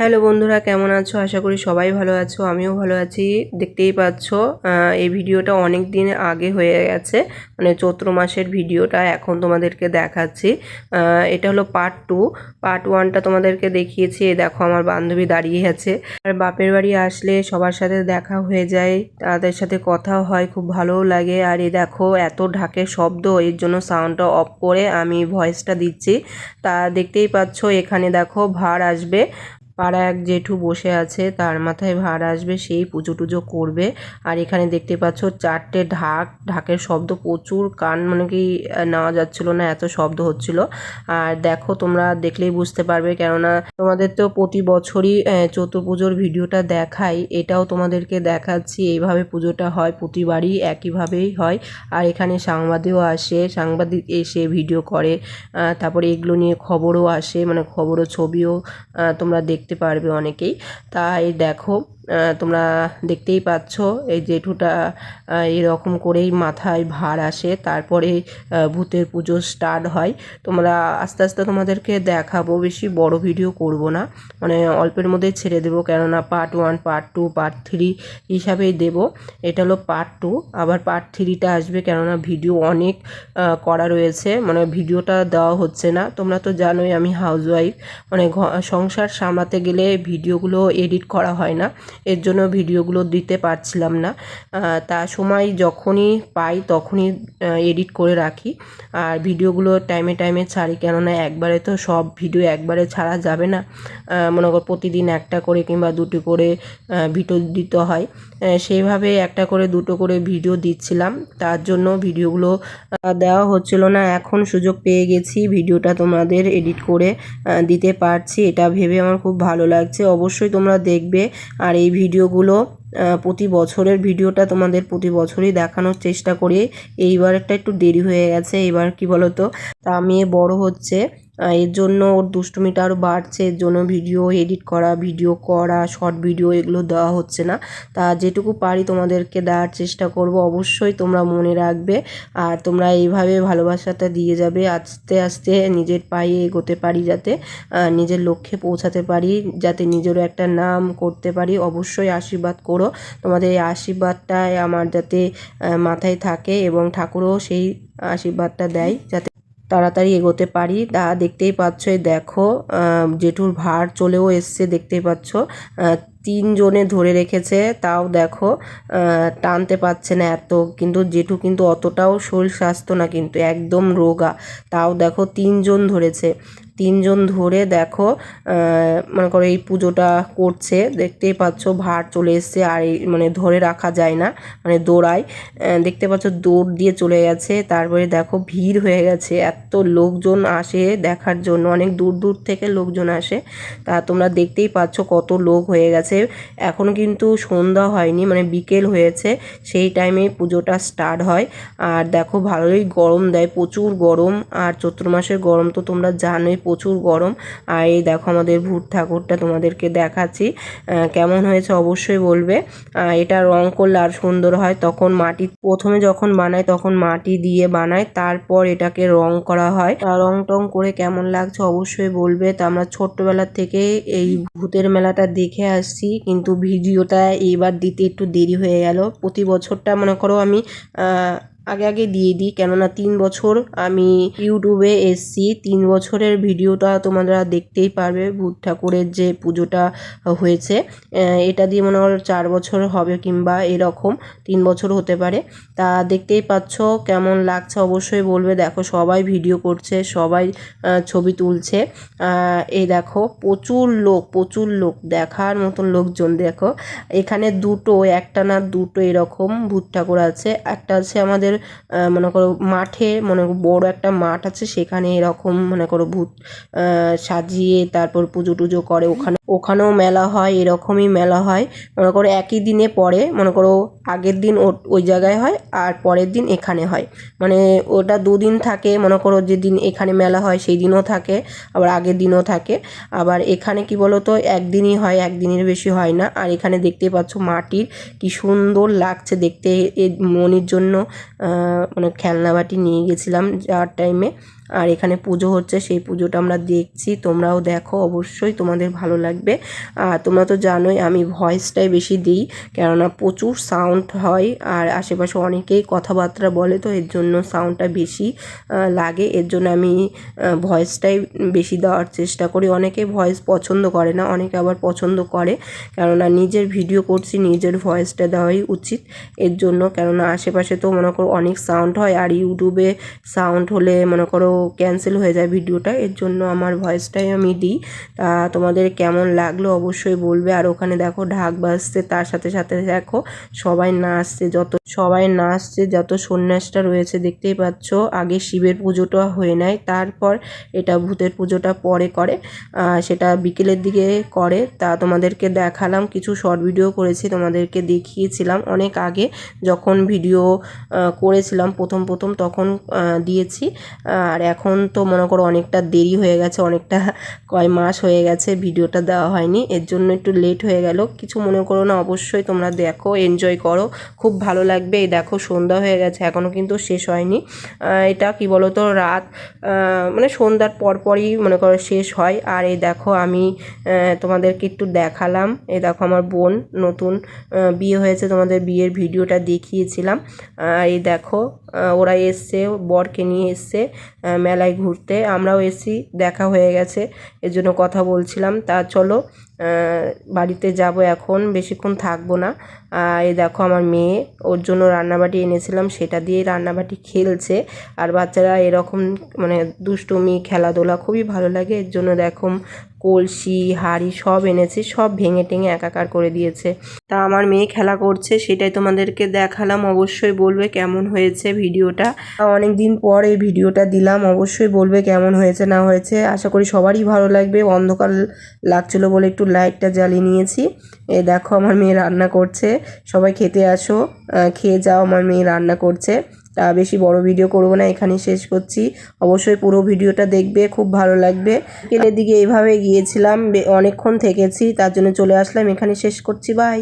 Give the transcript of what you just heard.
Hello বন্ধুরা, কেমন আছো? আশা করি সবাই ভালো আছো, আমিও ভালো আছি। দেখতেই পাচ্ছ এই ভিডিওটা অনেক দিন আগে হয়ে গেছে মানে চৈত্র মাসের ভিডিওটা এখন তোমাদেরকে দেখাচ্ছি। এটা হলো পার্ট টু পার্ট ওয়ানটা তোমাদেরকে দেখিয়েছি। দেখো, আমার বান্ধবী দাঁড়িয়ে আছে। আর বাপের বাড়ি আসলে সবার সাথে দেখা হয়ে যায়, তাদের সাথে কথাও হয়, খুব ভালোও লাগে। আর এই দেখো, এত ঢাকের শব্দ, এর জন্য সাউন্ডটা অফ করে আমি ভয়েসটা দিচ্ছি। তা দেখতেই পাচ্ছ, এখানে দেখো ভার আসবে। পাড়া এক জেঠু বসে আছে তার মাথায় ভার আসবে সেই পুজো টুজো করবে। আর এখানে দেখতে পাচ্ছ চারটে ঢাক ঢাকের শব্দ প্রচুর কান মানে কি নেওয়া যাচ্ছিল না এত শব্দ হচ্ছিল। আর দেখো তোমরা দেখলেই বুঝতে পারবে কেননা তোমাদের তো প্রতি বছরই আহ, চতুর পুজোর ভিডিওটা দেখাই এটাও তোমাদেরকে দেখাচ্ছি এইভাবে পুজোটা হয় প্রতিবারই একইভাবেই হয়। আর এখানে সাংবাদিকও আসে সাংবাদিক এসে ভিডিও করে তারপরে এগুলো নিয়ে খবরও আসে মানে খবরও ছবিও তোমরা দেখতে পারবে অনেকেই। তাই দেখো তোমরা দেখতেই পাচ্ছ, এই জেঠুটা এরকম করেই মাথায় ভার আসে, তারপরে ভূতের পুজো স্টার্ট হয়। তোমরা আস্তে আস্তে তোমাদেরকে দেখাবো, বেশি বড় ভিডিও করব না। মানে অল্পের মধ্যেই ছেড়ে দেবো, কেননা part one part two part three হিসাবেই দেব। এটা হলো পার্ট টু আবার পার্ট থ্রিটা আসবে, কেননা ভিডিও অনেক করা রয়েছে। মানে ভিডিওটা দেওয়া হচ্ছে না। তোমরা তো জানোই আমি হাউসওয়াইফ মানে সংসার সামলাতে গেলে ভিডিওগুলো এডিট করা হয় না। এর জন্য ভিডিওগুলো দিতে পারছিলাম না। তা সময় যখনই পাই তখনই এডিট করে রাখি। আর ভিডিওগুলো টাইমে টাইমে ছাড়ি কেননা একবারে তো সব ভিডিও একবারে ছাড়া যাবে না। মনে কর প্রতিদিন একটা করে কিংবা দুটো করে ভিডিও দিতে হয়। সেইভাবে একটা করে, দুটো করে ভিডিও দিচ্ছিলাম। তার জন্য ভিডিওগুলো দেওয়া হচ্ছিল না। এখন সুযোগ পেয়ে গেছি ভিডিওটা তোমাদের এডিট করে দিতে পারছি। এটা ভেবে আমার খুব ভালো লাগছে। অবশ্যই তোমরা দেখবে। আর এই ভিডিওগুলো আহ, প্রতি বছরের ভিডিওটা তোমাদের প্রতি বছরই দেখানোর চেষ্টা করি। এইবারটা একটু দেরি হয়ে গেছে এইবার কি বলতো? তা মেয়ে বড় হচ্ছে। এর জন্য ওর দুষ্টুমিটা আরও বাড়ছে, এর জন্য ভিডিও এডিট করা ভিডিও করা শর্ট ভিডিও এগুলো দেওয়া হচ্ছে না। তা যেটুকু পারি তোমাদেরকে দেওয়ার চেষ্টা করব। অবশ্যই তোমরা মনে রাখবে আর তোমরা এইভাবে ভালোবাসাটা দিয়ে যাবে। আস্তে আস্তে নিজের পায়ে এগোতে পারি যাতে নিজের লক্ষ্যে পৌঁছাতে পারি, যাতে নিজেরও একটা নাম করতে পারি। অবশ্যই আশীর্বাদ করো। তোমাদের এই আশীর্বাদটাই আমার যাতে মাথায় থাকে এবং ঠাকুরও সেই আশীর্বাদটা দেয় যাতে তাড়াতাড়ি এগোতে পারি। তা দেখতেই পাচ্ছ দেখো জেঠুর ভার চলেও এসছে, দেখতেই পাচ্ছ। তিনজনে ধরে রেখেছে, তাও দেখো টানতে পারছে না এত। কিন্তু জেঠু কিন্তু অতটাও শরীর স্বাস্থ্য না, কিন্তু একদম রোগা। তাও দেখো, তিনজন ধরেছে। তিনজন ধরে দেখো মনে করো এই পুজোটা করছে, দেখতেই পাচ্ছ ভার চলে এসছে আর মানে ধরে রাখা যায় না মানে দৌড়ায়। দেখতে পাচ্ছ দৌড় দিয়ে চলে গেছে, তারপরে দেখো ভিড় হয়ে গেছে, এত লোকজন আসে দেখার জন্য, অনেক দূর দূর থেকে লোকজন আসে। তা তোমরা দেখতেই পাচ্ছ কত লোক হয়ে গেছে। এখনও কিন্তু সন্ধ্যা হয়নি মানে বিকেল হয়েছে, সেই টাইমে পুজোটা স্টার্ট হয়। আর দেখো ভালোই গরম দেয়, প্রচুর গরম, আর চৈত্র মাসের গরম তো তোমরা জানোই প্রচুর গরম। আর এই দেখো আমাদের ভূত ঠাকুরটা তোমাদেরকে দেখাচ্ছি। কেমন হয়েছে অবশ্যই বলবে। এটা রং করলে আর সুন্দর হয়। তখন মাটি, প্রথমে যখন বানায় তখন মাটি দিয়ে বানায়, তারপর এটাকে রং করা হয়। রং টং করে কেমন লাগছে অবশ্যই বলবে। তা আমরা ছোট্টবেলা থেকে এই ভূতের মেলাটা দেখে আসছি। কিন্তু ভিডিওটা এইবার দিতে একটু দেরি হয়ে গেল। প্রতি বছরটা মনে করো আমি আগে আগে দিয়ে দিই। কেননা তিন বছর আমি ইউটিউবে এসছি। তিন বছরের ভিডিওটা তোমরা দেখতেই পারবে ভূত ঠাকুরের যে পুজোটা হয়েছে। এটা দিয়ে মনে হয় চার বছর হবে কিংবা এরকম তিন বছর হতে পারে। তা দেখতেই পাচ্ছ কেমন লাগছে অবশ্যই বলবে। দেখো সবাই ভিডিও করছে, সবাই ছবি তুলছে। এই দেখো প্রচুর লোক প্রচুর লোক, দেখার মতন লোকজন দেখো। এখানে দুটো, একটা না দুটো এরকম ভূত ঠাকুর আছে। একটা আছে আমাদের মনে করো মাঠে, মনে করো বড় একটা মাঠ আছে, সেখানে এরকম মনে করো ভূত সাজিয়ে তারপর পুজো টুজো করে, ওখানে ওখানেও মেলা হয়, এরকমই মেলা হয়। মনে করো একই দিনে পরে মনে করো আগের দিন ও- ওই জায়গায় হয় আর পরের দিন এখানে হয়। মানে ওটা দুদিন থাকে, মনে করো যেদিন এখানে মেলা হয় সেই দিনও থাকে, আবার আগের দিনও থাকে। আবার এখানে কি বলো তো একদিনই হয়, একদিনের বেশি হয় না। আর এখানে দেখতে পাচ্ছ মাটির কি সুন্দর লাগছে দেখতে। মনির জন্য মানে খেলনা বাটি নিয়ে গেছিলাম যাওয়ার টাইমে আর এখানে পুজো হচ্ছে, সেই পুজোটা আমরা দেখছি। তোমরাও দেখো, অবশ্যই তোমাদের ভালো লাগবে। আর তোমরা তো জানোই, আমি ভয়েসটাই বেশি দিই, কেননা প্রচুর সাউন্ড হয় আর আশেপাশে অনেকেই কথাবার্তা বলে, তো এর জন্য সাউন্ডটা বেশি লাগে। এর জন্য আমি ভয়েসটাই বেশি দেওয়ার চেষ্টা করি। অনেকে ভয়েস পছন্দ করে না, অনেকে আবার পছন্দ করে, কেননা নিজের ভিডিও করছি, নিজের ভয়েসটা দেওয়াই উচিত। এর জন্য কেননা আশেপাশে তো মনে করো অনেক সাউন্ড হয়, আর ইউটিউবে সাউন্ড হলে মনে করো ক্যান্সেল হয়ে যায় ভিডিওটা, এর জন্য আমার ভয়েসটাই আমি দিই। তা তোমাদের কেমন লাগল অবশ্যই বলবে। আর ওখানে দেখো ঢাক বাজছে, তার সাথে সাথে দেখো সবাই নাচছে, যত সবাই নাচছে, যত সন্ন্যাসটা রয়েছে, দেখতেই পাচ্ছ। আগে শিবের পুজোটা হয়ে নেয়, তারপর এটা ভূতের পুজোটা পরে করে সেটা বিকেলের দিকে করে। তা তোমাদেরকে দেখালাম, কিছু শর্ট ভিডিও করেছি, তোমাদেরকে দেখিয়েছিলাম। অনেক আগে যখন ভিডিও করেছিলাম প্রথম প্রথম, তখন দিয়েছি। আর এখন তো মনে করো অনেকটা দেরি হয়ে গেছে, অনেকটা কয় মাস হয়ে গেছে ভিডিওটা দেওয়া হয়নি, এর জন্য একটু লেট হয়ে গেল। কিছু মনে করো না, অবশ্যই তোমরা দেখো এনজয় করো, খুব ভালো লাগবে। এই দেখো সন্ধ্যা হয়ে গেছে এখনও কিন্তু শেষ হয়নি। এটা কি বলো তো রাত মানে সন্ধ্যার পরপরই মনে করো শেষ হয়। আর এই দেখো আমি তোমাদেরকে একটু দেখালাম। এই দেখো আমার বোন নতুন বিয়ে হয়েছে, তোমাদের বিয়ের ভিডিওটা দেখিয়েছিলাম। এই দেখো ওরা এসছে, বরকে নিয়ে এসছে মেলায় ঘুরতে। আমরাও এসি, দেখা হয়ে গেছে এর জন্য কথা বলছিলাম। তা চলো বাড়িতে যাব এখন, বেশিক্ষণ থাকব না। এই দেখো আমার মেয়ে, ওর জন্য রান্নাবাটি এনেছিলাম, সেটা দিয়েই রান্নাবাটি খেলছে। আর বাচ্চারা এরকম মানে দুষ্টুমি, খেলাধুলা খুবই ভালো লাগে। এর জন্য দেখো কলসি, হাঁড়ি সব এনেছি, সব ভেঙে টেঙে একাকার করে দিয়েছে। তা আমার মেয়ে খেলা করছে, সেটাই তোমাদেরকে দেখালাম। অবশ্যই বলবে কেমন হয়েছে ভিডিওটা। অনেক দিন পর এই ভিডিওটা দিলাম, অবশ্যই বলবে কেমন হয়েছে, না হয়েছে। আশা করি সবারই ভালো লাগবে। অন্ধকার লাগছিল বলে একটু লাইটটা জ্বালিয়ে নিয়েছি। এ দেখো আমার মেয়ে রান্না করছে। সবাই খেতে আসো। খেয়ে যাও, আমার মেয়ে রান্না করছে। তা বেশি বড় ভিডিও করব না এখানে শেষ করছি। অবশ্যই পুরো ভিডিওটা দেখবে, খুব ভালো লাগবে। বিকেলের দিকে এইভাবে গিয়েছিলাম অনেকক্ষণ থেকেছি, তার জন্য চলে আসলাম, এখানে শেষ করছি বাই